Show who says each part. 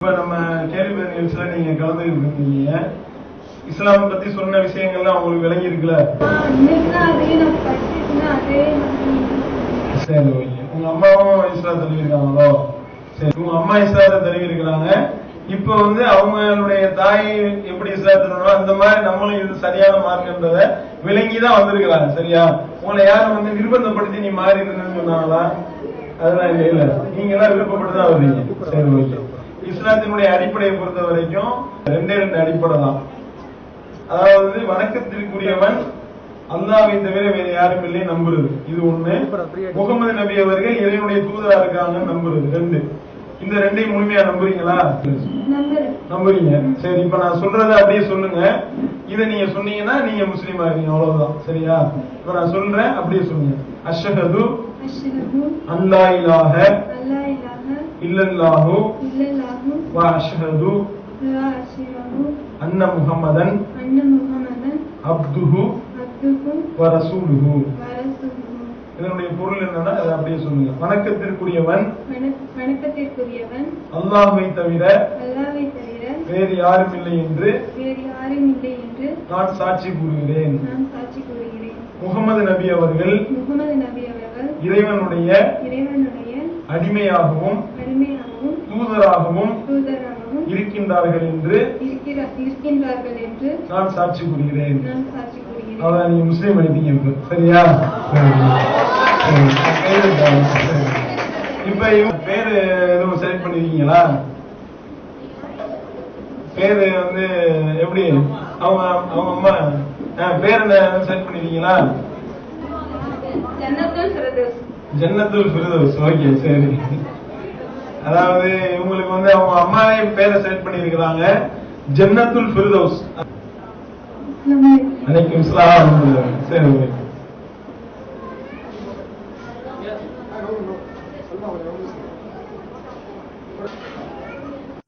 Speaker 1: இப்ப நம்ம கேள்வி நிகழ்ச்சியில நீங்க கலந்துக்கிட்டு இருக்கீங்க இஸ்லாம் பத்தி சொன்ன விஷயங்கள்லாம் உங்களுக்கு விளங்கி இருக்குல்ல சரி ஓகே உங்க அம்மாவும் இஸ்லாம் தழுவிருக்காங்களோ சரி உங்க அம்மா இஸ்லாத்தை தழுவிருக்கிறாங்க இப்ப வந்து அவங்களுடைய தாய் எப்படி இஸ்லாத்தினோ அந்த மாதிரி நம்மளும் இது சரியான மார்க்கன்றத விளங்கி தான் வந்திருக்கிறாங்க சரியா? உங்களை யாரும் வந்து நிர்பந்தப்படுத்தி நீ மாறி இருந்தேன்னு சொன்னாங்களா? அதெல்லாம் இல்ல நீங்க எல்லாம் விருப்பப்பட்டு தான் வர்றீங்க சரி ஓகே இஸ்லாத்தினுடைய அடிப்படையை பொறுத்த வரைக்கும் ரெண்டே ரெண்டு அடிப்படை தான். அதாவது வணக்கத்திற்குரியவன் அல்லாஹ்வை தவிர வேற யாரும் இல்லை நம்புறது. இது ஒண்ணு. முகமது நபி அவர்கள் இறைவனுடைய தூதரா இருக்காங்கன்னு நம்புறது. ரெண்டு. இந்த ரெண்டையும் முழுமையா நம்புறீங்களா? நம்புறீங்க. சரி இப்ப நான் சொல்றதை அப்படியே சொல்லுங்க. இதை நீங்க சொன்னீங்கன்னா நீங்க முஸ்லீமா இருக்கீங்க அவ்வளவுதான். சரியா? இப்ப நான் சொல்றேன் அப்படியே சொல்லுங்க. அஷ்ஹது
Speaker 2: அஷ்ஹது
Speaker 1: அல்லா முஹம்மதன்
Speaker 2: அன்ன முஹம்மதன்
Speaker 1: அப்துஹு
Speaker 2: அப்துஹு
Speaker 1: வ ரசூலுஹு
Speaker 2: வ ரசூலுஹு
Speaker 1: இதனுடைய பொருள் என்னன்னா அதை அப்படியே சொல்லுங்க. வணக்கத்திற்குரியவன்
Speaker 2: வணக்- வணக்கத்திற்குரியவன்
Speaker 1: அல்லாஹ்வை தவிர
Speaker 2: அல்லாஹ்வை தவிர
Speaker 1: வேறு யாரும் இல்லை என்று
Speaker 2: வேறு யாரும் இல்லை என்று
Speaker 1: நான் சாட்சி கூறுகிறேன்.
Speaker 2: நான் சாட்சி கூறுகிறேன்.
Speaker 1: முகமது நபி அவர்கள்
Speaker 2: முகமது நபி அவர்கள்
Speaker 1: இறைவனுடைய
Speaker 2: இறைவனுடைய
Speaker 1: அடிமையாகவும்
Speaker 2: அடிமையாகவும்
Speaker 1: தூதராகவும் இருக்கின்றார்கள் என்று நான் சாட்சி கூறுகிறேன். அதான் நீங்க முஸ்லீம் அடிப்பீங்க இப்ப. சரியா. இப்ப பேரு எதுவும் செலக்ட் பண்ணிருக்கீங்களா? பேரு வந்து எப்படி? அவங்க அவங்க அம்மா பேர் என்ன? செலக்ட் பண்ணிருக்கீங்களா?
Speaker 2: ஜன்னத்துல் ஃபிர்தௌஸ்.
Speaker 1: ஓகே சரி. அதாவது இவங்களுக்கு வந்து அவங்க அம்மாவே பேரை செலக்ட் பண்ணிருக்கிறாங்க ஜன்னத்துல் ஃபிர்தௌஸ். அன்னைக்கு இஸ்லாம் சரி